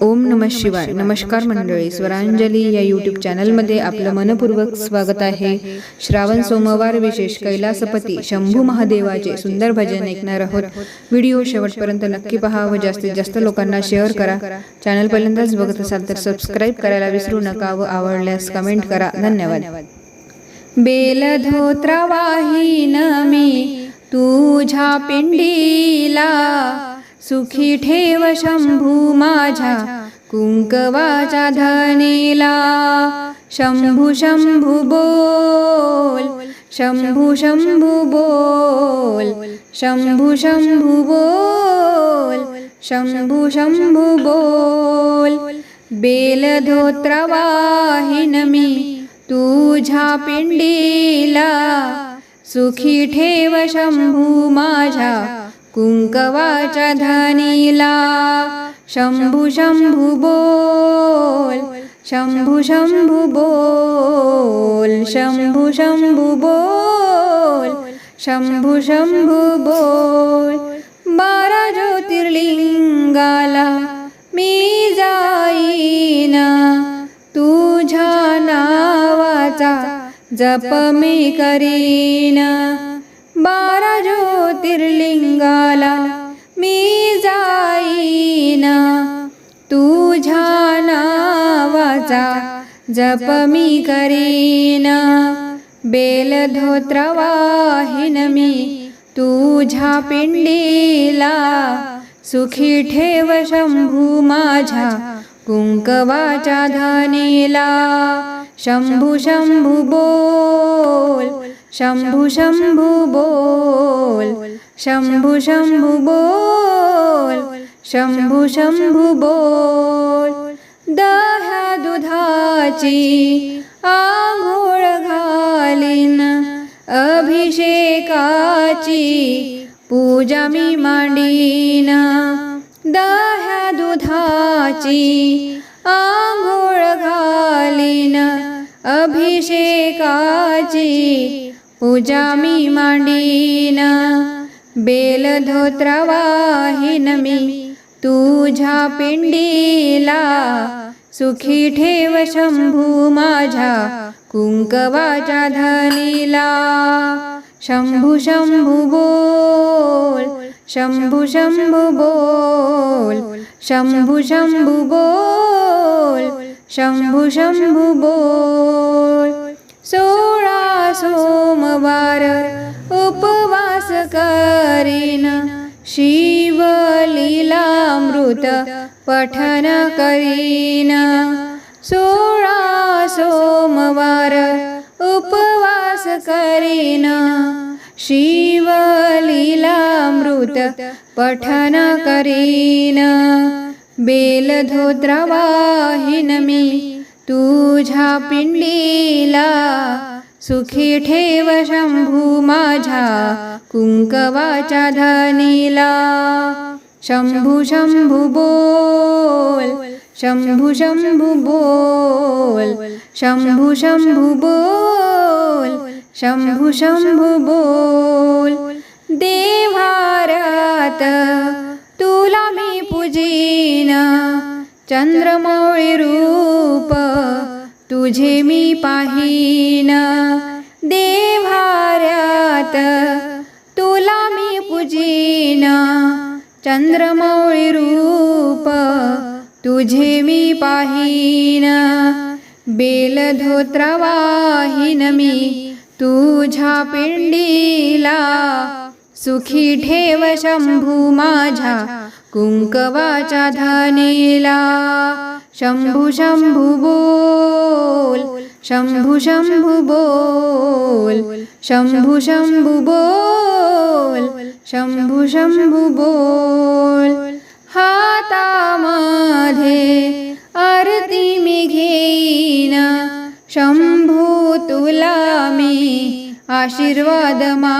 ओम नम शिवाय. नमस्कार मंडळी. स्वरांजली या यूट्यूब चॅनलमध्ये आपलं मनपूर्वक स्वागत आहे. श्रावण सोमवार विशेष कैलासपती शंभू महादेवाचे सुंदर भजन ऐकणार आहोत. व्हिडिओ शेवटपर्यंत नक्की पहा व जास्तीत जास्त लोकांना शेअर करा. चॅनल पहिल्यांदाच बघत असाल तर सबस्क्राईब करायला विसरू नका व आवडल्यास कमेंट करा. धन्यवाद. बेलधोत्र वाहीन मी तुझ्या पिंडीला सुखी ठेव शंभू माझ्या कुंकवाच्या धनीला. शंभू शंभू बोल शंभू शंभू बोल शंभू शंभू बोल शंभू शंभू बोल. बेलधोत्र मी तुझ्या पिंडीला सुखी ठेव शंभू माझ्या कुंकवाच्या धनीला शंभू शंभू बोल शंभू शंभू बोल शंभू शंभू बोल शंभू शंभू बोल। बारा ज्योतिर्लिंगाला मी जाईना तुझ्या नावाचा जप मी करीन। बारा ज्योतिर्लिंगाला मी जाईना. तुझ्या नावाचा जप मी करीन. बेलधोत्र वाहीन मी तुझ्या पिंडीला सुखी ठेव शंभू माझ्या कुंकवाच्या धनीला शंभू शंभू बोल. शंभू शंभू बोल. शंभू शंभू बोल. शंभू शंभू बोल. दह्या दुधाची आंघोळ घालीन. अभिषेकाची पूजा मी मांडीन. दह्या दुधाची आंघोळ घालीन अभिषेकाची पूजा मी मांडीन. बेल बेलधोत्र वाहीन मी तुझ्या पिंडीला सुखी ठेव शंभू माझ्या कुंकवाच्या धनीला. शंभू शंभू बोल शंभू शंभू बोल शंभू शंभू बोल. शंभू शंभू बोल. सोळा सोमवार उपवास करीन. शिवलीलामृत पठन करीन. सोळा सोमवार उपवास करीन. शिवलीलामृत पठन करीन. बेलधोत्रवाहिन मी तुझ्या पिंडीला सुखी ठेव शंभू माझ्या कुंकवाच्या धनीला शंभू शंभू बोल शंभू शंभू बोल शंभू शंभू बोल शंभू शंभू बोल. देवारात पूजीन चंद्रमौळी रूप तुझे मी पाहीन. देवाऱ्यात तुला मी पूजीन चंद्रमौळी रूप तुझे मी पाहीन. बेलधोत्र वाहीन मी तुझ्या पिंडीला सुखी ठेव शंभू माझ्या. कुंकवाच्या धनीला शंभू शंभू बोल शंभू शंभू बोल शंभू शंभू बोल शंभू शंभू बोल. हातामध्ये आरती मी घेईना शंभू तुला मी आशीर्वाद मा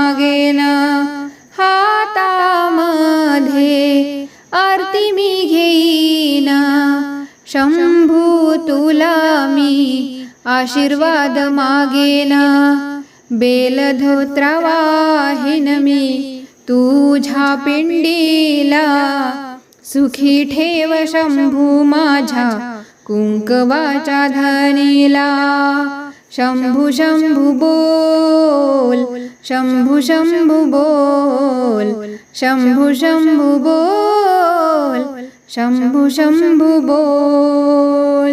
आशीर्वाद मागेन बेलधोत्र वाहीन मी तुझ्या पिंडीला सुखी ठेव शंभू माझ्या कुंकवाच्या धनीला शंभू शंभू बोल शंभू शंभू बोल शंभू शंभू बोल शंभू शंभू बोल।